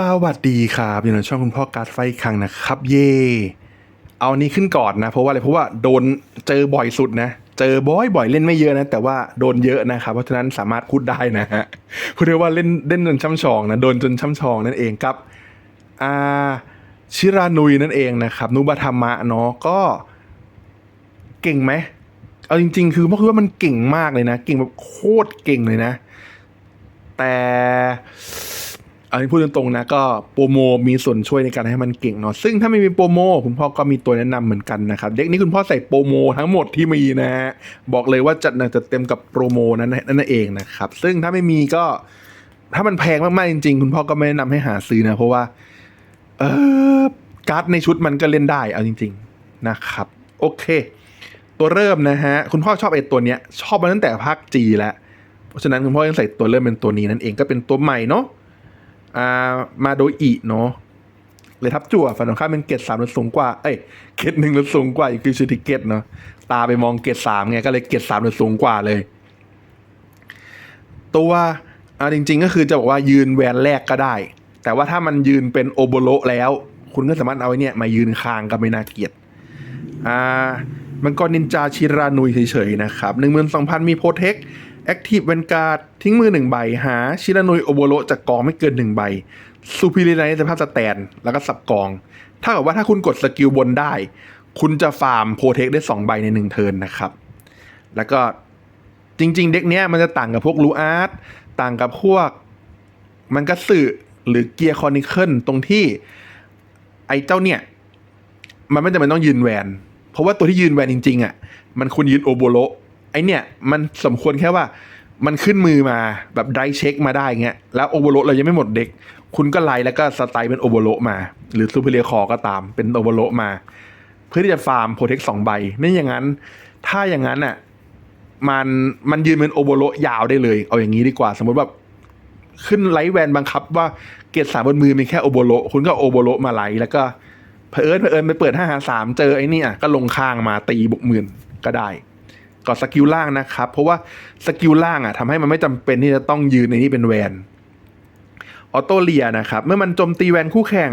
สวัสดีครับอยู่ในช่องคุณพ่อการดไฟครั้งนะครับ เย่เอานี้ขึ้นก่อนนะ เพราะว่าอะไรเพราะว่าโดนเจอบ่อยสุดนะ เจอบ่อยบ่อยๆเล่นไม่เยอะนะ แต่ว่าโดนเยอะนะครับ เพราะฉะนั้นสามารถพูดได้นะฮะพูดได้ว่าเล่นเล่นจนช่ำชองนะโดนจนช่ำชองนั่นเองครับอ่าชิรานุยนั่นเองนะครับ นุบธรรมะเนาะก็เก่งไหมเอาจริง ๆ คือพ่อคือว่ามันเก่งมากเลยนะ เก่งแบบโคตรเก่งเลยนะ แต่ อันนี้พูดตรงๆนะก็โปรโมมีส่วนช่วยในการให้มันเก่งเนาะซึ่งถ้าไม่มีโปรโมคุณพ่อก็มีตัวแนะนำเหมือนกันนะครับเด็กนี้คุณพ่อใส่โปรโมทั้งหมดที่มีนะฮะบอกเลยว่าจัดหนักจัดเต็มกับโปรโมนั้นนั่นเองนะครับซึ่งถ้าไม่มีก็ถ้ามันแพงมากๆจริงๆ คุณพ่อก็ไม่แนะนำให้หาซื้อนะ เพราะว่าเออการ์ดในชุดมันก็เล่นได้เอาจริง ๆนะครับ โอเค ตัวเริ่มนะฮะคุณพ่อชอบไอ้ตัวเนี้ยชอบมาตั้งแต่ภาคจีแล้วเพราะฉะนั้นคุณพ่อยังใส่ตัวเริ่มเป็นตัวนี้นั่นเองก็เป็นตัวใหม่เนาะ อ่ามาโดยอีเนาะเลยทับจั่วฝันของข้าเป็นเกรดสามหรือสูงกว่า เอ้ย เกรดหนึ่งหรือสูงกว่าอีกคือชื่อทิเกตเนาะ ตาไปมองเกรดสามไงก็เลยเกรดสามหรือสูงกว่าเลย ตัวอ่าจริง ๆ ก็คือจะบอกว่ายืนแวนแรกก็ได้ แต่ว่าถ้ามันยืนเป็นโอโบโลแล้ว คุณก็สามารถเอาไอ้เนี่ยมายืนคางก็ไม่น่าเกียดอ่ามันก็นินจาชิรานุยเฉยๆนะครับหนึ่งหมื่นสองพันมีโปรเทค แอคทีฟเวนการ์ดทิ้งมือหนึ่งใบ หาชิรานุยโอโบโลจากกองไม่เกินหนึ่งใบซูพิริไนสภาพสแตน แล้วก็สับกอง ถ้ากับว่าถ้าคุณกดสกิลบนได้ คุณจะฟาร์มโปรเทคได้สองใบในหนึ่งเทิร์นนะครับ แล้วก็จริง ๆ เด็กเนี้ยมันจะต่างกับพวกลูอาร์ตต่างกับพวกมันก็สื่อหรือเกียร์คอนิเคิลตรงที่ไอ้เจ้าเนี่ย มันไม่จำเป็นต้องยืนแวน เพราะว่าตัวที่ยืนแวนจริง ๆอะมันควรยืนโอโบโล ไอเนี่ยมันสมควรแค่ว่ามันขึ้นมือมาแบบไดเช็คมาได้เงี้ยแล้วโอโบโลเรายังไม่หมดเด็ก คุณก็ไล่แล้วก็สไตล์เป็นโอโบโลมา หรือซูเปอร์เรียคอก็ตามเป็นโอโบโลมา เพื่อที่จะฟาร์มโปรเทคสองใบ ไม่อย่างนั้น ถ้าอย่างนั้นอะมันมันยืนเป็นโอโบโลยาวได้เลย เอาอย่างนี้ดีกว่า สมมติแบบขึ้นไลท์แวนบังคับว่าเกรดสามบนมือมีแค่โอโบโลคุณก็เอาโอโบโลมาไลท์แล้วก็เผอิญเผอิญไปเปิดห้าหาสามเจอไอ้นี่อะก็ลงข้างมาตีบกหมื่นก็ได้ ก็สกิลล่างนะครับ เพราะว่าสกิลล่างอะทำให้มันไม่จำเป็นที่จะต้องยืนในนี้เป็นแวนออโตเลียนะครับ เมื่อมันโจมตีแวนคู่แข่ง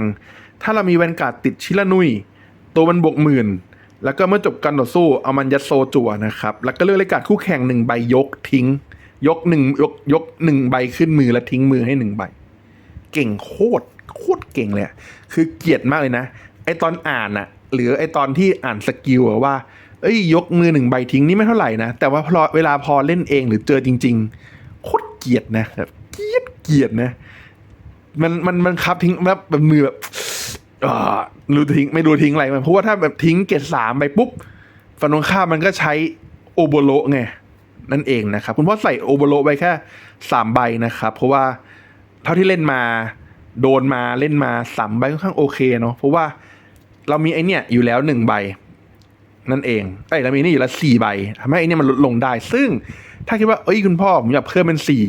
ถ้าเรามีแวนการ์ดติดชิลนุย ตัวมันบวกหมื่น แล้วก็เมื่อจบการต่อสู้เอามันยัดโซจั่วนะครับ แล้วก็เลือกเลขการ์ดคู่แข่งหนึ่งใบยกทิ้ง ยกหนึ่งยกยกหนึ่งใบขึ้นมือแล้วทิ้งมือให้หนึ่งใบ เก่งโคตรโคตรเก่งเลย คือเกียดมากเลยนะ ไอตอนอ่านอะหรือไอตอนที่อ่านสกิลว่า เอ้ยยกมือหนึ่งใบทิ้งนี่ไม่เท่าไหร่นะ แต่ว่าพอเวลาพอเล่นเองหรือเจอจริง ๆ โคตรเกลียดนะแบบเกลียดเกลียดนะ มันมันมันคับทิ้งแบบแบบมือแบบรู้ทิ้งไม่รู้ทิ้งอะไรมันเพราะว่าถ้าแบบทิ้งเกรดสามไปปุ๊บฝันตรงข้ามมันก็ใช้โอโบโลไงนั่นเองนะครับ คุณพ่อใส่โอโบโลไปแค่สามใบนะครับ เพราะว่าเท่าที่เล่นมา โดนมาเล่นมาสามใบค่อนข้างโอเคเนาะเพราะว่าเรามีไอเนี่ยอยู่แล้วหนึ่งใบ นั่นเองไอ้ยเรามีนี่อยู่ล้วสี่ใบทำให้ไอเนี่มันลดลงได้ ซึ่งถ้าคิดว่าเอ้ยคุณพ่อผมอยากเพิ่มเป็นสี่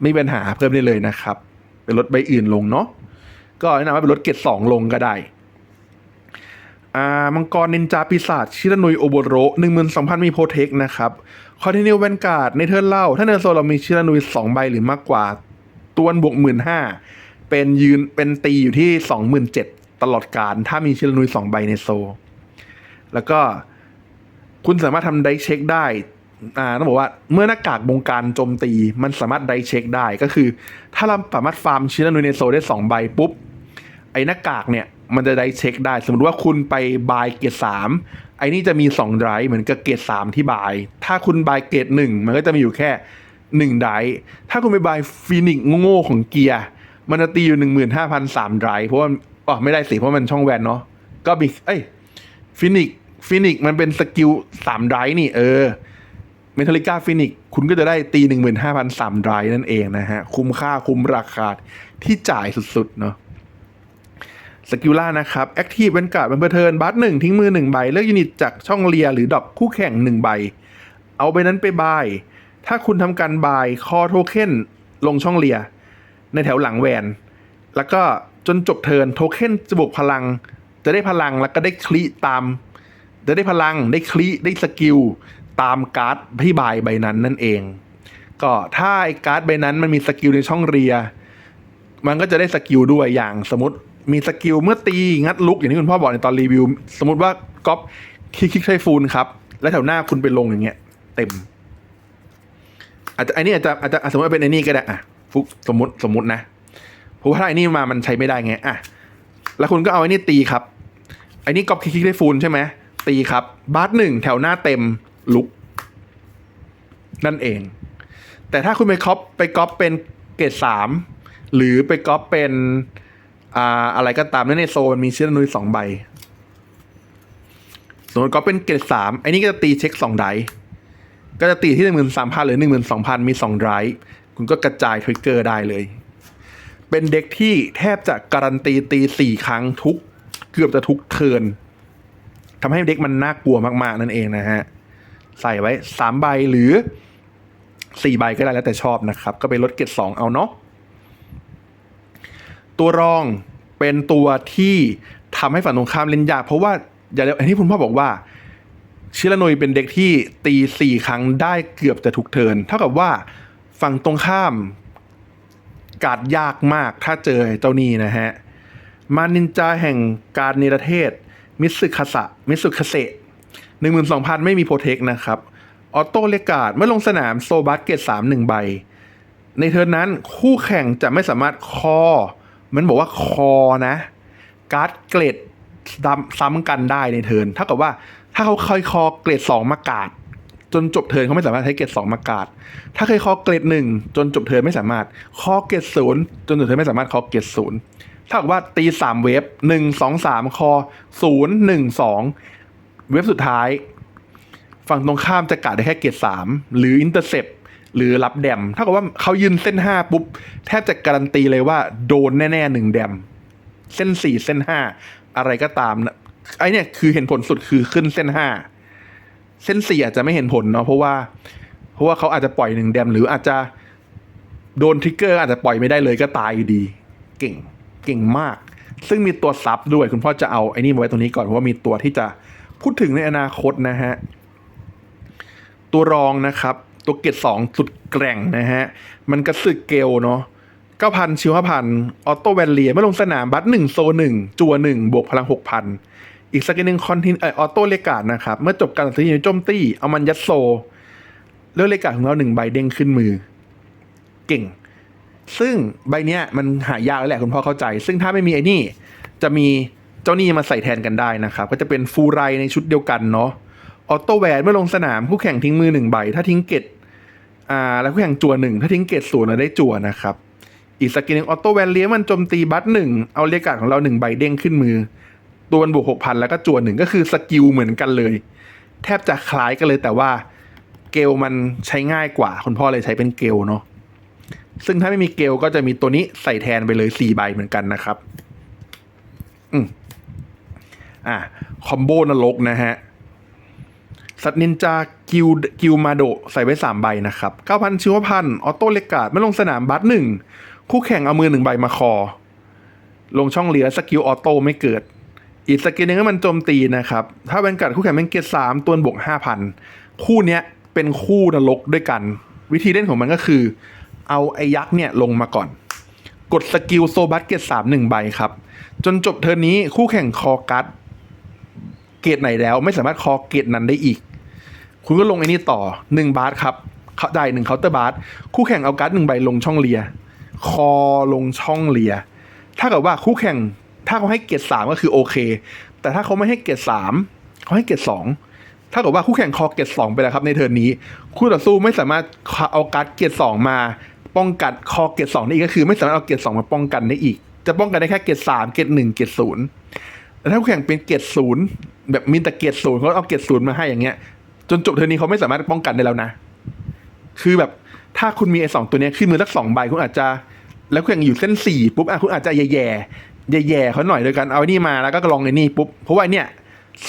ไม่มีปัญหาเพิ่มได้เลยนะครับเป็นลดใบอื่นลงเนาะก็แนะนำว่าเป็นลดเกรดสองลงก็ได้อ่ามังกรนินจาปีศาจชิรนุยโอโบโรหนึ่งหมื่นสองพันมีโปรเทคนะครับคอนติเนียแวนการ์ดในเทิร์นเล่า ถ้าเนินโซเรามีชิรนุยสองใบหรือมากกว่าตัวนบวกหมื่นห้าเป็นยืนเป็นตีอยู่ที่สองหมื่นเจ็ดตลอดการถ้ามีชิรนุยสองใบในโซ แล้วก็คุณสามารถทำไดเช็คได้อ่าต้องบอกว่าเมื่อหน้ากากบงการโจมตี มันสามารถไดเช็คได้ก็คือ ถ้าเราสามารถฟาร์มชิรานุยในโซได้สองใบปุ๊บ ไอ้หน้ากากเนี่ย มันจะได้เช็คได้ สมมติว่าคุณไปบายเกรดสามไอ้นี่จะมีสองไดร์เหมือนกับเกรดสามที่บาย ถ้าคุณบายเกรดหนึ่งมันก็จะมีอยู่แค่หนึ่งไดร์ถ้าคุณไปบายฟินิกโง่ของเกียร์มันจะตีอยู่หนึ่งหมื่นห้าพันสามไดร์เพราะว่าอ๋อไม่ได้สิเพราะมันช่องแวนเนาะก็มีเอ้ยฟินิก ฟินิกมันเป็นสกิลสามไดร์นี่เออเมทัลิก้าฟินิกคุณก็จะได้ตีหนึ่งหมื่นห้าพันสามไดรนั่นเองนะฮะ คุ้มค่าคุ้มราคาที่จ่ายสุดๆเนาะสกิลล่านะครับแอคทีฟเป็นการ์ดเป็นเพอร์เทิร์นบัตหนึ่งทิ้งมือหนึ่งใบ เลือกยูนิตจากช่องเลียหรือดอกคู่แข่งหนึ่งใบ เอาใบนั้นไปบาย ถ้าคุณทำการบายคอโทเค็นลงช่องเลีย ในแถวหลังแวน แล้วก็จนจบเทิร์นโทเค็นจะบวกพลัง จะได้พลังแล้วก็ได้คลิตาม จะได้พลังได้คลิได้สกิลตามการ์ดที่บายใบนั้นนั่นเอง ก็ถ้าไอ้การ์ดใบนั้นมันมีสกิลในช่องเรีย มันก็จะได้สกิลด้วยอย่างสมมติมีสกิลเมื่อตีงัดลุกอย่างที่คุณพ่อบอกในตอนรีวิว สมมติว่าก๊อปคิกคิกไทฟูนครับ แล้วแถวหน้าคุณไปลงอย่างเงี้ย เต็ม อาจจะไอ้นี่อาจจะอาจจะสมมติว่าเป็นไอ้นี่ก็ได้อะฟุกสมมติสมมตินะเพราะว่าถ้าไอ้นี่มามันใช้ไม่ได้ไงอะแล้วคุณก็เอาไอ้นี่ตีครับไอ้นี่ก๊อปคิกคิกไทฟูนใช่ไหม ตีครับ บาร์หนึ่งแถวหน้าเต็มลุก นั่นเอง แต่ถ้าคุณไปก๊อปไปก๊อปเป็นเกรดสามหรือไปก๊อปเป็นอ่าอะไรก็ตามนั่นในโซนมีเชื้อนุยสองใบสมมติก๊อปเป็นเกรดสามไอ้นี่ก็จะตีเช็คสองไดก็จะตีที่หนึ่งหมื่นสามพันหรือหนึ่งหมื่นสองพันมีสองไดคุณก็กระจายทริกเกอร์ได้เลย เป็นเด็กที่แทบจะการันตีตีสี่ครั้งทุก เกือบจะทุกเทิร์น ทำให้เด็กมันน่ากลัวมากๆนั่นเองนะฮะใส่ไว้สามใบหรือสี่ใบก็ได้แล้วแต่ชอบนะครับ ก็ไปลดเกรดสองเอาเนาะตัวรองเป็นตัวที่ทำให้ฝั่งตรงข้ามเล่นยาก เพราะว่าอย่างอย่างที่คุณพ่อบอกว่า ชิรานยเป็นเด็กที่ตีสี่ครั้งได้เกือบจะทุกเทิน เท่ากับว่าฝั่งตรงข้ามกาดยากมากถ้าเจอเจ้านี่นะฮะ มานินจาแห่งการนิรเทศ มิสึคาสะมิสึคาเซหนึ่งหมื่นสองพันไม่มีโปรเทคนะครับ ออโต้เลกาดเมื่อลงสนามโซบัสเกตสามหนึ่งใบ ในเทิร์นนั้นคู่แข่งจะไม่สามารถคอ มันบอกว่าคอนะ การ์ดเกรดซ้ำซ้ำกันได้ในเทิร์นเท่ากับว่าถ้าเขาเคยคอเกรดสองมากาดจนจบเทิร์นเขาไม่สามารถใช้เกรดสองมากาด ถ้าเคยคอเกรดหนึ่งจนจบเทิร์นไม่สามารถ คอเกรดศูนย์จนจบเทิร์นไม่สามารถคอเกรดศูนย์ ถ้ากับว่าตีสามเวฟหนึ่งสองสามคอศูนย์หนึ่งสองเวฟสุดท้าย ฝั่งตรงข้ามจะกาดได้แค่เกรดสามหรืออินเตอร์เซปหรือรับแดมถ้ากับว่าเขายืนเส้นห้าปุ๊บ แทบจะการันตีเลยว่าโดนแน่ๆหนึ่งแดม เส้นสี่เส้นห้าอะไรก็ตามนะไอเนี่ยคือเห็นผลสุดคือขึ้นเส้นห้าเส้นสี่อาจจะไม่เห็นผลเนาะเพราะว่า เพราะว่าเขาอาจจะปล่อยหนึ่งแดม หรืออาจจะโดนทริกเกอร์อาจจะปล่อยไม่ได้เลยก็ตายอยู่ดี เก่ง เก่งมาก ซึ่งมีตัวซับด้วยคุณพ่อจะเอาไอ้นี่มาไว้ตรงนี้ก่อนเพราะว่ามีตัวที่จะพูดถึงในอนาคตนะฮะ ตัวรองนะครับ ตัวเกตสองสุดแกร่งนะฮะ มันกระสึกเกลเนาะเก้าพันชิวห้าพันออโต้แวนเลียเมื่อลงสนามบัตหนึ่งโซหนึ่งจัวหนึ่งบวกพลังหกพันอีกสกิลหนึ่งคอนทินเอออโต้เลกาดนะครับ เมื่อจบการตัดสินใจโจมตีเอามันยัดโซเลือกเลกาดของเราหนึ่งใบเด้งขึ้นมือ เก่ง ซึ่งใบเนี้ยมันหายากแล้วแหละคุณพ่อเข้าใจ ซึ่งถ้าไม่มีไอ้นี่จะมีเจ้านี่มาใส่แทนกันได้นะครับ ก็จะเป็นฟูไรในชุดเดียวกันเนาะออโต้แวนเมื่อลงสนามคู่แข่งทิ้งมือหนึ่งใบ ถ้าทิ้งเกตอ่าแล้วคู่แข่งจั่วหนึ่งถ้าทิ้งเกตศูนย์เราได้จั่วนะครับอีกสกิลหนึ่งออโต้แวนเลี้ยมันโจมตีบัตหนึ่งเอาเลกาดของเราหนึ่งใบเด้งขึ้นมือ ตัวมันบวกหกพันแล้วก็จั่วหนึ่งก็คือสกิลเหมือนกันเลย แทบจะคล้ายกันเลยแต่ว่าเกลมันใช้ง่ายกว่า คุณพ่อเลยใช้เป็นเกลเนาะ ซึ่งถ้าไม่มีเกลก็จะมีตัวนี้ใส่แทนไปเลยสี่ใบเหมือนกันนะครับ อืมอะคอมโบนรกนะฮะ สัตว์นินจากิลกิลมาโดใส่ไว้สามใบนะครับเก้าพันชิวพันออโต้เลกาดไม่ลงสนามบัตหนึ่งคู่แข่งเอามือหนึ่งใบมาคอ ลงช่องเหลือสกิลออโต้ไม่เกิด อีกสกิลหนึงก็มันโจมตีนะครับ ถ้าเป็นกัดคู่แข่งเป็นเกียร์สามตัวบวกห้าพันคู่เนี้ยเป็นคู่นรกด้วยกัน วิธีเล่นของมันก็คือ เอาไอ้ยักษ์เนี่ยลงมาก่อน กดสกิลโซบัสเกตสามหนึ่งใบครับ จนจบเทอร์นนี้คู่แข่งคอกัดเกตไหนแล้วไม่สามารถคอเกตนั้นได้อีก คุณก็ลงไอ้นี่ต่อหนึ่งบาสครับเขาได้หนึ่งเคาน์เตอร์บาสคู่แข่งเอาการ์ดหนึ่งใบลงช่องเลีย คอลงช่องเลีย ถ้าเกิดว่าคู่แข่งถ้าเขาให้เกรดสามก็คือโอเค แต่ถ้าเขาไม่ให้เกรดสามเขาให้เกรดสองถ้าเกิดว่าคู่แข่งคอเกรดสองไปแล้วครับในเทิร์นนี้ คู่ต่อสู้ไม่สามารถเอาการ์ดเกรดสองมา ป้องกันคอเกรดสองได้อีกก็คือไม่สามารถเอาเกรดสองมาป้องกันได้อีก จะป้องกันได้แค่เกรดสามเกรดหนึ่งเกรดศูนย์แต่ถ้าแข่งเป็นเกรดศูนย์แบบมีแต่เกรดศูนย์เขาเอาเกรดศูนย์มาให้อย่างเงี้ย จนจบเทิร์นี้เขาไม่สามารถป้องกันได้แล้วนะ คือแบบถ้าคุณมีไอ้สองตัวนี้ขึ้นมือสักสองใบคุณอาจจะ แล้วคุณยังอยู่เส้นสี่ปุ๊บอะคุณอาจจะแย่แย่แย่เขาหน่อยโดยการเอาไอ้นี่มาแล้วก็ลองไอ้นี่ปุ๊บเพราะว่าเนี่ย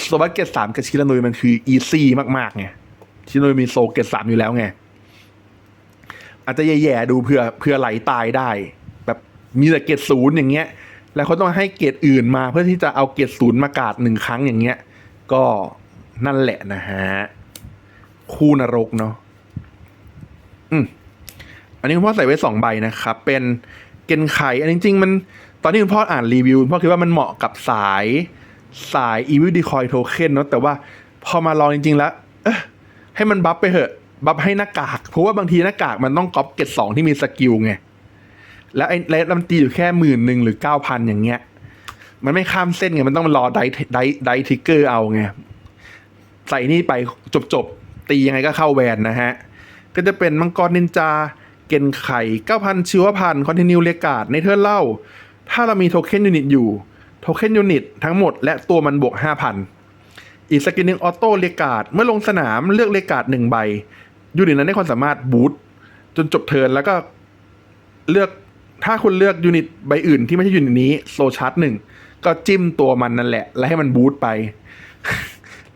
โซบัสเกตสามกับชิรานุยมันคืออีซี่มากๆไงชิรานุยมีโซเกตสามอยู่แล้วไง อาจจะแย่ๆดูเพื่อเพื่อไหลตายได้ แบบมีแต่เกตศูนย์อย่างเงี้ย แล้วเขาต้องให้เกตอื่นมาเพื่อที่จะเอาเกตศูนย์มากาดหนึ่งครั้งอย่างเงี้ย ก็นั่นแหละนะฮะ คู่นรกเนาะอืมอันนี้คุณพ่อใส่ไว้สองใบนะครับ เป็นเกนไขอันจริงๆมันตอนที่คุณพ่ออ่านรีวิวคุณพ่อคิดว่ามันเหมาะกับสายสาย Evil Decoy Token เนาะแต่ว่าพอมาลองจริง ๆ แล้วเอ๊ะให้มันบัฟไปเถอะ บัฟให้หน้ากาก เพราะว่าบางทีหน้ากากมันต้องก๊อปเกตสองที่มีสกิลไง แล้วไอ้แล้วมันตีอยู่แค่หมื่นหนึ่งหรือเก้าพันอย่างเงี้ย มันไม่ข้ามเส้นไง มันต้องรอไดไดไดทิกเกอร์เอาไง ใส่นี่ไปจบจบตียังไงก็เข้าแวนนะฮะ ก็จะเป็นมังกรนินจา เกนไข่เก้าพันชีวพันคอนติเนียเลกาดในเทอร์เล่า ถ้าเรามีโทเค็นยูนิตอยู่ โทเค็นยูนิตทั้งหมดและตัวมันบวกห้าพันอีกสกินหนึ่งออโต้เลกาดเมื่อลงสนามเลือกเลกาดหนึ่งใบ ยูนิตนั้นได้ความสามารถบูทจนจบเทิร์นแล้วก็เลือกถ้าคุณเลือกยูนิตใบอื่นที่ไม่ใช่ยูนิตนี้โซชาร์ตหนึ่งก็จิ้มตัวมันนั่นแหละ แล้วให้มันบูทไป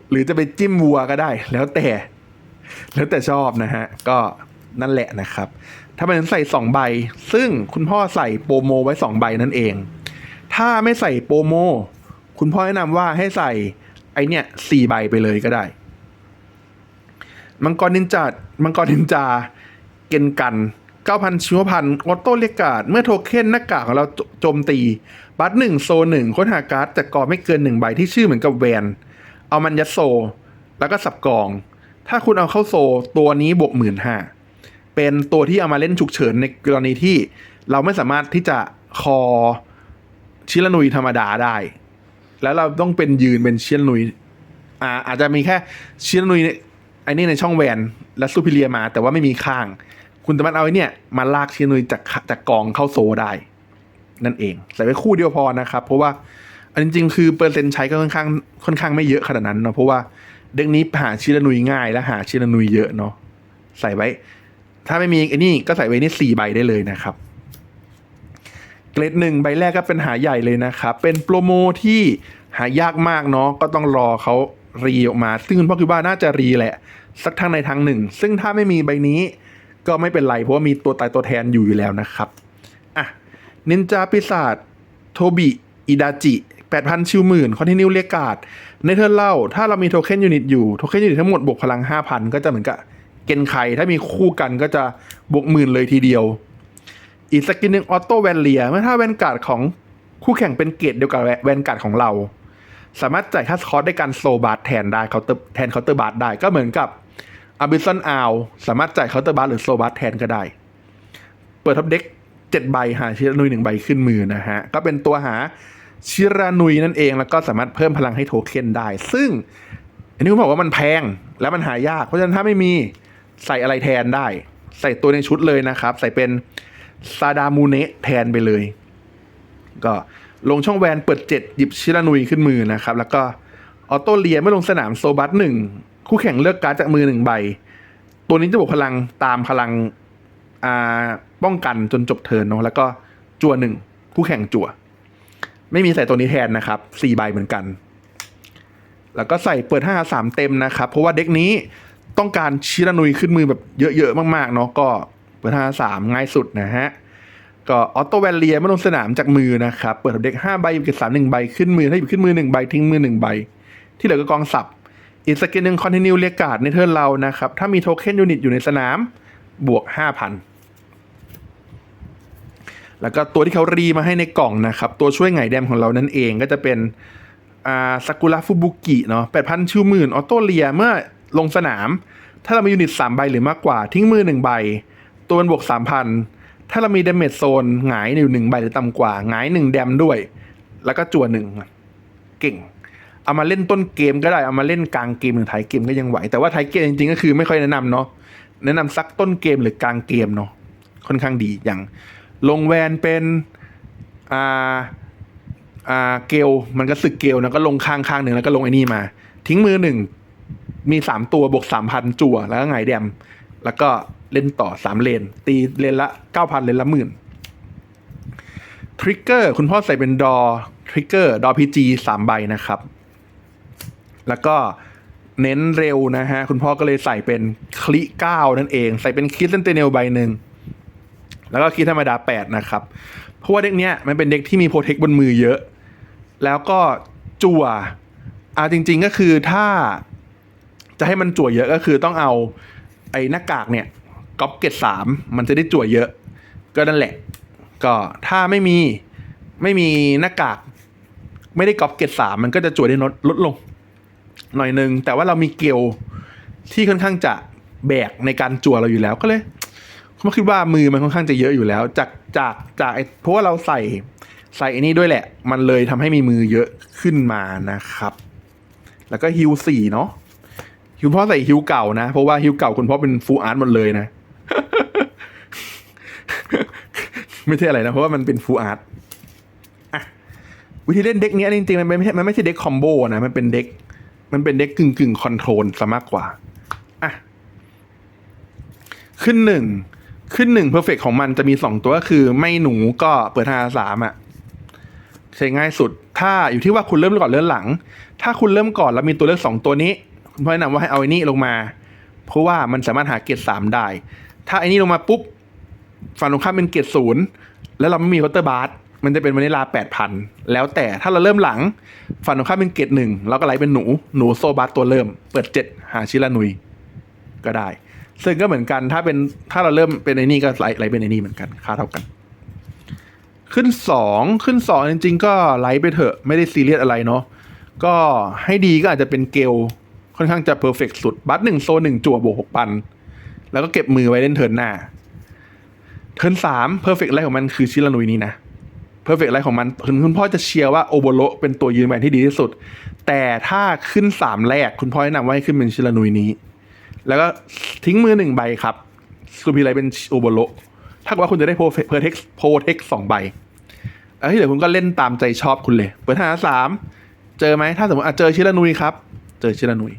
หรือจะไปจิ้มวัวก็ได้ แล้วแต่ แล้วแต่ชอบนะฮะ ก็นั่นแหละนะครับ ถ้ามันใส่สองใบ ซึ่งคุณพ่อใส่โปรโมไว้สองใบนั่นเอง ถ้าไม่ใส่โปรโม คุณพ่อแนะนำว่าให้ใส่ไอเนี่ยสี่ใบไปเลยก็ได้ มังกรนินจา มังกรนินจา เกนกัน 9,000 ชิวพันออโต้เรียกการ์ดเมื่อโทเค็นหน้ากากของเราโจจมตี บัตหนึ่งโซหนึ่งค้นหาการ์ดจากกองไม่เกินหนึ่งใบที่ชื่อเหมือนกับแวน เอามันยัดโซ แล้วก็สับกอง ถ้าคุณเอาเข้าโซตัวนี้บวกหมื่นห้าเป็นตัวที่เอามาเล่นฉุกเฉินในกรณีที่เราไม่สามารถที่จะคอชิลนุยธรรมดาได้ แล้วเราต้องเป็นยืนเป็นชิลนุยอ่าอาจจะมีแค่ชิลนุยเนี่ย อ้นี่ในช่องแวนและซูพิเลียมา แต่ว่าไม่มีข้าง คุณสามารถเอาไอ้เนี่ยมาลากชิลนุยจากจากกองเข้าโซได้ นั่นเอง ใส่ไว้คู่เดียวพอนะครับ เพราะว่าอันจริง ๆ คือเปอร์เซ็นต์ใช้ก็ค่อนข้างค่อนข้างไม่เยอะขนาดนั้นเนาะเพราะว่าเด็กนี้หาชิลนุยง่าย และหาชิลนุยเยอะเนาะใส่ไว้ ถ้าไม่มีไอ้นี่ก็ใส่ไว้นี่สี่ใบได้เลยนะครับเกรดหนึ่งใบแรกก็เป็นหาใหญ่เลยนะครับ เป็นโปรโมที่หายากมากเนาะก็ต้องรอเขารีออกมา ซึ่งคุณพ่อคิดว่าน่าจะรีแหละ สักทางในทางหนึ่ง ซึ่งถ้าไม่มีใบนี้ก็ไม่เป็นไร เพราะว่ามีตัวตายตัวแทนอยู่อยู่แล้วนะครับ อะ นินจาปีศาจโทบิ อิดาจิ 8,000 ชิวหมื่นคอนติเนียเรียกาดในเทิร์นเล่า ถ้าเรามีโทเค็นยูนิตอยู่ โทเค็นยูนิตทั้งหมดบวกพลัง 5,000 ก็จะเหมือนกับเกนไคถ้ามีคู่กันก็จะบวกหมื่นเลยทีเดียว อีกสกินหนึ่งออโต้แวนเลียเมื่อถ้าแวนการ์ดของคู่แข่งเป็นเกรดเดียวกับแวนการ์ดของเรา สามารถจ่ายค่าสคอร์ได้การโซบาร์แทนได้เคาน์เตอร์แทนเคาน์เตอร์บาร์ได้ก็เหมือนกับอาบิสันอาวสามารถจ่ายเคาน์เตอร์บาร์หรือโซบาร์แทนก็ได้ เปิดท็อปเด็กเจ็ดใบหาชิรานุยหนึ่งใบขึ้นมือนะฮะ ก็เป็นตัวหาชิรานุยนั่นเองแล้วก็สามารถเพิ่มพลังให้โทเค็นได้ ซึ่งอันนี้ผมบอกว่ามันแพงแล้วมันหายาก เพราะฉะนั้นถ้าไม่มีใส่อะไรแทนได้ ใส่ตัวในชุดเลยนะครับ ใส่เป็นซาดามูเนะแทนไปเลย ก็ ลงช่องแวนเปิดเจ็ดหยิบชิรานุยขึ้นมือนะครับ แล้วก็ออโต้เลียเมื่อลงสนามโซบัสหนึ่งคู่แข่งเลือกการ์ดจากมือหนึ่งใบ ตัวนี้จะบวกพลังตามพลังอ่าป้องกันจนจบเทิร์นเนาะแล้วก็จั่วหนึ่งคู่แข่งจั่ว ไม่มีใส่ตัวนี้แทนนะครับสี่ใบเหมือนกัน แล้วก็ใส่เปิดห้าสามเต็มนะครับ เพราะว่าเด็กนี้ต้องการชิรานุยขึ้นมือแบบเยอะๆมากๆเนาะก็เปิดห้าสามง่ายสุดนะฮะ ก็ออโต้แวนเลียเมื่อลงสนามจากมือนะครับ เปิดเด็กห้าใบหยิบเกรดสามหนึ่งใบขึ้นมือ ถ้าหยิบขึ้นมือหนึ่งใบทิ้งมือหนึ่งใบ ที่เหลือก็กองสับ อีกสกินหนึ่งคอนติเนียเรียกาดในเทิร์นเรานะครับ ถ้ามีโทเค็นยูนิตอยู่ในสนามบวกห้าพันแล้วก็ตัวที่เขารีมาให้ในกล่องนะครับ ตัวช่วยไงแดมของเรานั่นเองก็จะเป็นอ่าซากุระฟุบุกิเนาะแปดพันชิวหมื่นออโต้เลียเมื่อลงสนาม ถ้าเรามียูนิตสามใบหรือมากกว่าทิ้งมือหนึ่งใบ ตัวมันบวกสามพัน ถ้าเรามีเดเมจโซนหงายอยู่หนึ่งใบหรือต่ำกว่าหงายหนึ่งแดมด้วย แล้วก็จั่วหนึ่งเก่ง เอามาเล่นต้นเกมก็ได้เอามาเล่นกลางเกมหรือท้ายเกมก็ยังไหว แต่ว่าท้ายเกมจริงๆก็คือไม่ค่อยแนะนำเนาะแนะนำสักต้นเกมหรือกลางเกมเนาะค่อนข้างดีอย่างลงแวนเป็นอ่าอ่าเกลมันก็สึกเกลนะก็ลงข้างข้างหนึ่งแล้วก็ลงไอ้นี่มา ทิ้งมือหนึ่งมีสามตัวบวกสามพันจั่วแล้วก็ไงายแดม แล้วก็เล่นต่อสามเลน ตีเลนละเก้าพันเลนละหมื่นทริกเกอร์คุณพ่อใส่เป็นดอทริกเกอร์ดอพีจีสามใบนะครับ แล้วก็เน้นเร็วนะฮะ คุณพ่อก็เลยใส่เป็นคลิเก้านั่นเอง ใส่เป็นคิดเซนเตเนลใบหนึ่งแล้วก็คิดธรรมดาแปดนะครับ เพราะว่าเด็กเนี้ยมันเป็นเด็กที่มีโปรเทคบนมือเยอะ แล้วก็จั่วอ่าจริง ๆก็คือถ้าจะให้มันจั่วเยอะก็คือต้องเอา ไอ้หน้ากากเนี่ยก๊อปเกตสามมันจะได้จั่วเยอะ ก็นั่นแหละ ก็ถ้าไม่มีไม่มีหน้ากาก ไม่ได้ก๊อปเกตสามมันก็จะจวดได้ลดลดลง หน่อยนึง แต่ว่าเรามีเกลที่ค่อนข้างจะแบกในการจั่วเราอยู่แล้วก็เลยผมคิดว่ามือมันค่อนข้างจะเยอะอยู่แล้ว จากจากจากเพราะว่าเราใส่ใส่อ้นี่ด้วยแหละ มันเลยทำให้มีมือเยอะขึ้นมานะครับ แล้วก็ฮิวสี่เนาะ ฮิวพ่อใส่ฮิวเก่านะ เพราะว่าฮิวเก่าคุณพ่อเป็นฟูลอาร์ตหมดเลยนะ ไม่ใช่อะไรนะ เพราะว่ามันเป็นฟูลอาร์ตอะวิธีเล่นเด็กนี้จริงๆมันไม่ใช่มันไม่ใช่เด็กคอมโบนะมันเป็นเด็ก มันเป็นเด็กกึ่งกึ่งคอนโทรลซะมากกว่าอะขึ้นหนึ่งขึ้นหนึ่งเพอร์เฟกของมันจะมีสองตัวก็คือ ไม่หนูก็เปิดทางสามอะใช้ง่ายสุด ถ้าอยู่ที่ว่าคุณเริ่มก่อนเริ่มหลัง ถ้าคุณเริ่มก่อนแล้วมีตัวเลือกสองตัวนี้ คุณพ่อแนะนำว่าให้เอาไอ้นี่ลงมา เพราะว่ามันสามารถหาเกรดสามได้ ถ้าไอ้นี่ลงมาปุ๊บฝั่งตรงข้ามเป็นเกรดศูนย์แล้วเราไม่มีวอเตอร์บาร์มันจะเป็นวานิลาแปดพันแล้วแต่ถ้าเราเริ่มหลังฝั่งตรงข้ามเป็นเกรดหนึ่งเราก็ไล่เป็นหนูหนูโซบัสตัวเริ่ม เปิดเจ็ดหาชิลานุยก็ได้ ซึ่งก็เหมือนกันถ้าเป็นถ้าเราเริ่มเป็นไอ้นี่ก็ไล่ไล่เป็นไอ้นี่เหมือนกันค่าเท่ากัน ขึ้นสองขึ้นสองจริง ๆ ก็ไลฟ์ไปเถอะไม่ได้ซีเรียสอะไรเนาะก็ให้ดีก็อาจจะเป็นเกล ค่อนข้างจะเพอร์เฟกสุด บัตหนึ่งโซนหนึ่งจั่วบวกหกพัน แล้วก็เก็บมือไว้เล่นเทิร์นหน้า เทิร์นสามเพอร์เฟกไลท์ของมันคือชิลานุยนี้นะเพอร์เฟกไลท์ของมันคุณคุณพ่อจะเชียร์ว่าโอโบโลเป็นตัวยืนแบนที่ดีที่สุด แต่ถ้าขึ้นสามแรกคุณพ่อแนะนำว่าให้ขึ้นเป็นชิลานุยนี้ แล้วก็ทิ้งมือหนึ่งใบครับคุพีไรเป็นโอโบโลถ้าเกิดว่าคุณจะได้โพเพอร์เท็กโพเท็กสองใบแล้วที่เหลือคุณก็เล่นตามใจชอบคุณเลย เปิดหาสามเจอไหมถ้าสมมติอะเจอชิลานุยครับ เจอชิลานุย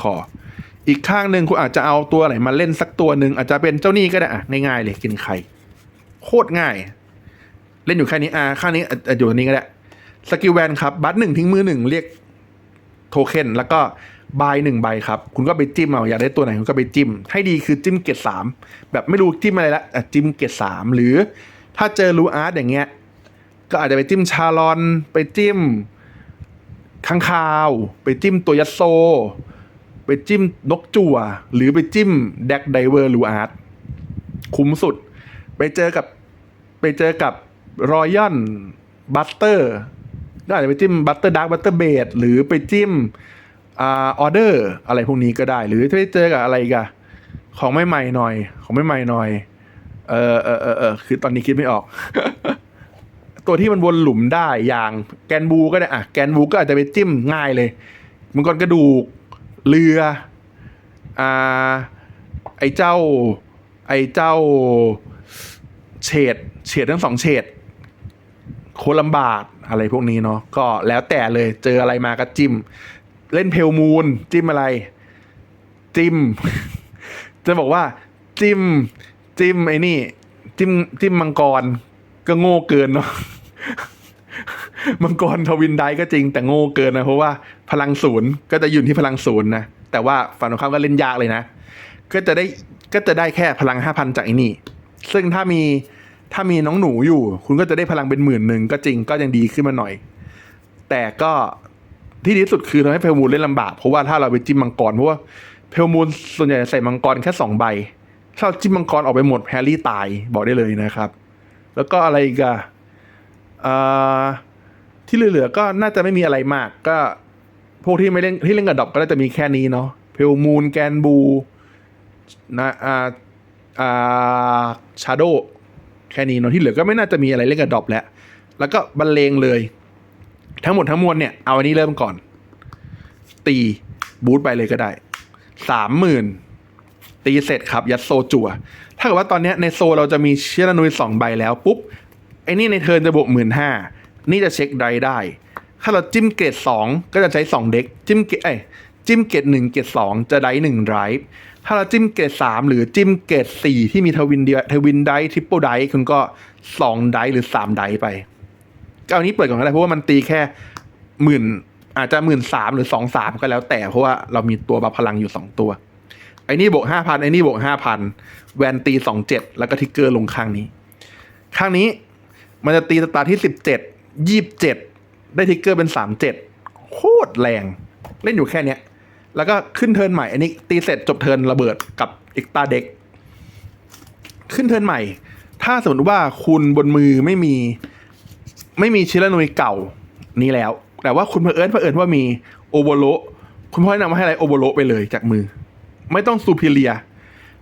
ขออีกข้างหนึ่งคุณอาจจะเอาตัวไหนมาเล่นสักตัวหนึ่งอาจจะเป็นเจ้านี่ก็ได้อะง่ายๆเลยกินไข่โคตรง่าย เล่นอยู่แค่นี้อะข้างนี้อยู่ตรงนี้ก็ได้สกิลแวนครับ บัตหนึ่งทิ้งมือหนึ่งเรียกโทเค็นแล้วก็บายหนึ่งใบครับ คุณก็ไปจิ้มเอาอยากได้ตัวไหน คุณก็ไปจิ้ม ให้ดีคือจิ้มเกรดสามแบบไม่รู้จิ้มอะไรละจิ้มเกรดสามหรือถ้าเจอรูอาร์ตอย่างเงี้ย ก็อาจจะไปจิ้มชาลอน ไปจิ้มข้างคาว ไปจิ้มตัวยัสโซ ไปจิ้มนกจั่ว หรือไปจิ้มแดกไดเวอร์รูอาร์ตคุ้มสุด ไปเจอกับไปเจอกับรอยัลบัตเตอร์ก็อาจจะไปจิ้มบัตเตอร์ดาร์กบัตเตอร์เบดหรือไปจิ้มออเดอร์อะไรพวกนี้ก็ได้ หรือถ้าไปเจอกับอะไรกันของไม่ใหม่หน่อย ของไม่ใหม่หน่อย เออเออเออเออคือตอนนี้คิดไม่ออก ตัวที่มันวนหลุมได้อย่างแกนบูก็ได้อะแกนบูก็อาจจะไปจิ้มง่ายเลยมังกรกระดูก เรืออ่าไอ้เจ้า ไอ้เจ้าเฉดเฉดทั้งสองเฉดโคตรลำบากอะไรพวกนี้เนาะก็แล้วแต่เลยเจออะไรมาก็จิ้ม เล่นเพลมูนจิ้มอะไร จิ้ม จะบอกว่า จิ้ม จิ้มไอ้นี่ จิ้ม จิ้มมังกร ก็โง่เกินเนาะ มังกรทวินไดก็จริงแต่โง่เกินนะ เพราะว่าพลังศูนย์ก็จะอยืนที่พลังศูนย์นะ แต่ว่าฝั่งตรงข้ามก็เล่นยากเลยนะ ก็จะได้ก็จะได้แค่พลังห้าพันจากไอ้นี่ ซึ่งถ้ามีถ้ามีน้องหนูอยู่ คุณก็จะได้พลังเป็นหมื่นหนึ่งก็จริงก็ยังดีขึ้นมาหน่อย แต่ก็ที่ดีที่สุดคือทำให้เพลมูลเล่นลำบาก เพราะว่าถ้าเราไปจิ้มมังกรเพราะว่าเพลมูลส่วนใหญ่ใส่มังกรแค่สองใบถ้าเราจิ้มมังกรออกไปหมดแฮร์รี่ตายบอกได้เลยนะครับ แล้วก็อะไรอีกอะอ่า ที่เหลือๆก็น่าจะไม่มีอะไรมาก ก็ พวกที่ไม่เล่นที่เล่นกับดอกก็น่าจะมีแค่นี้เนาะเพลมูนแกนบูนะอ่าอ่าชาโดแค่นี้เนาะที่เหลือก็ไม่น่าจะมีอะไรเล่นกับดอกแล้ว แล้วก็บรรเลงเลย ทั้งหมดทั้งมวลเนี่ยเอาอันนี้เริ่มก่อน ตีบูทไปเลยก็ได้สามหมื่นตีเสร็จครับ ยัดโซจั่ว ถ้าเกิดว่าตอนนี้ในโซเราจะมีเชียร์นุยสองใบแล้ว ปุ๊บ ไอ้นี่ในเทิร์นจะบวกหมื่นห้า นี่จะเช็คไดได้ ถ้าเราจิ้มเกรดสองก็จะใช้สองเด็กจิ้มเกรดเอ้ยจิ้มเกรดหนึ่งเกรดสองจะได้หนึ่งไรฟ์ถ้าเราจิ้มเกรดสามหรือจิ้มเกรดสี่ที่มีทวินเดียทวินไดทริปเปิลไดคุณก็สองไดหรือสามไดไปก็เอานี้เปิดก่อนก็ได้เพราะว่ามันตีแค่หมื่นอาจจะหมื่นสามหรือสองสามก็แล้วแต่เพราะว่าเรามีตัวบัฟพลังอยู่สองตัวไอ้นี่บวกห้าพันไอ้นี่บวกห้าพันแวนตีสองเจ็ดแล้วก็ทิกเกอร์ลงข้างนี้ ข้างนี้มันจะตีสตาร์ที่สิบเจ็ด ยี่บเจ็ดได้ทิกเกอร์เป็นสามเจ็ดโคตรแรง เล่นอยู่แค่เนี้ย แล้วก็ขึ้นเทิร์นใหม่ อันนี้ตีเสร็จจบเทิร์นระเบิดกับอีกตาเด็ก ขึ้นเทิร์นใหม่ ถ้าสมมติว่าคุณบนมือไม่มี ไม่มีชิรานุยเก่านี้แล้ว แต่ว่าคุณเผอิญเผอิญว่ามีโอโบโลคุณพ่อแนะนำว่าให้อะไรโอโบโลไปเลยจากมือ ไม่ต้องซูพิเลีย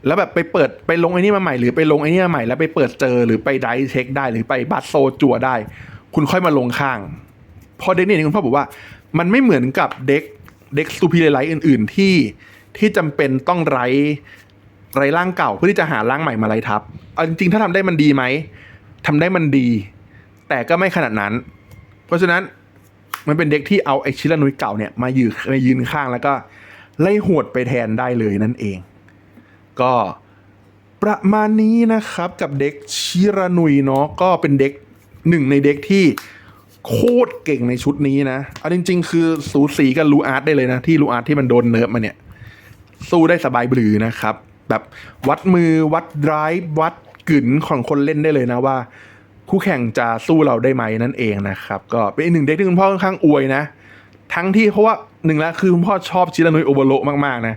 แล้วแบบไปเปิดไปลงไอ้นี่มาใหม่หรือไปลงไอ้นี่มาใหม่แล้วไปเปิดเจอหรือไปไดเช็คได้หรือไปบัตโซจั่วได้ คุณค่อยมาลงข้าง พอเด็กนี่คุณพ่อบอกว่า มันไม่เหมือนกับเด็กเด็กซูพิเลไลท์อื่น ๆ ที่ที่จำเป็นต้องไร้ไร้ร่างเก่าเพื่อที่จะหาร่างใหม่มาไล่ทับเอาจริงๆถ้าทำได้มันดีไหมทำได้มันดี แต่ก็ไม่ขนาดนั้น เพราะฉะนั้นมันเป็นเด็กที่เอาไอชิรานุยเก่าเนี่ยมายืนมายืนข้างแล้วก็ไล่หวดไปแทนได้เลยนั่นเอง ก็ประมาณนี้นะครับกับเด็กชิรานุยเนาะก็เป็นเด็ก หนึ่งในเด็กที่โคตรเก่งในชุดนี้นะเอาจริง ๆ คือสูสีกับลูอาร์ตได้เลยนะ ที่ลูอาร์ตที่มันโดนเนิร์ฟมาเนี่ย สู้ได้สบายบลือนะครับ แบบวัดมือวัดไดรฟ์วัดกึ๋นของคนเล่นได้เลยนะว่า คู่แข่งจะสู้เราได้ไหมนั่นเองนะครับ ก็เป็นอีกหนึ่งเด็กที่คุณพ่อค่อนข้างอวยนะ ทั้งที่เพราะว่าหนึ่งล้วคือคุณพ่อชอบชิรานุยโอโบโรมากๆนะ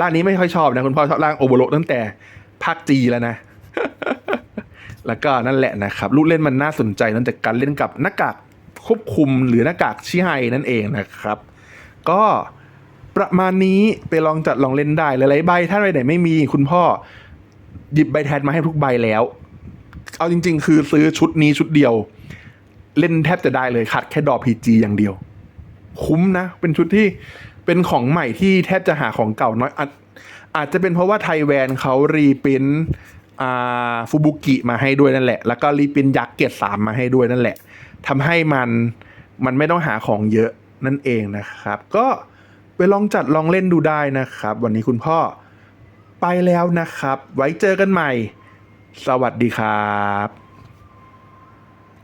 ร่างนี้ไม่ค่อยชอบนะคุณพ่อชอบร่างโอโบโรตั้งแต่ภาคจีแล้วนะ แล้วก็นั่นแหละนะครับลูกเล่นมันน่าสนใจนั่นจากการเล่นกับหน้ากากควบคุมหรือหน้ากากชิไฮนั่นเองนะครับ ก็ประมาณนี้ไปลองจัดลองเล่นได้หลายๆใบถ้าใบไหนไม่มีคุณพ่อหยิบใบแทนมาให้ทุกใบแล้ว เอาจริง ๆ คือซื้อชุดนี้ชุดเดียว เล่นแทบจะได้เลยขาดแค่ดอพีจีอย่างเดียว คุ้มนะ เป็นชุดที่เป็นของใหม่ที่แทบจะหาของเก่าน้อยอาจอาจจะเป็นเพราะว่าไทยแวนเขารีปรินท์ ฟูบุกิมาให้ด้วยนั่นแหละ แล้วก็รีปินยักษ์เกตสามมาให้ด้วยนั่นแหละทำให้มันมันไม่ต้องหาของเยอะนั่นเองนะครับ ก็ไปลองจัดลองเล่นดูได้นะครับ วันนี้คุณพ่อไปแล้วนะครับ ไว้เจอกันใหม่ สวัสดีครับ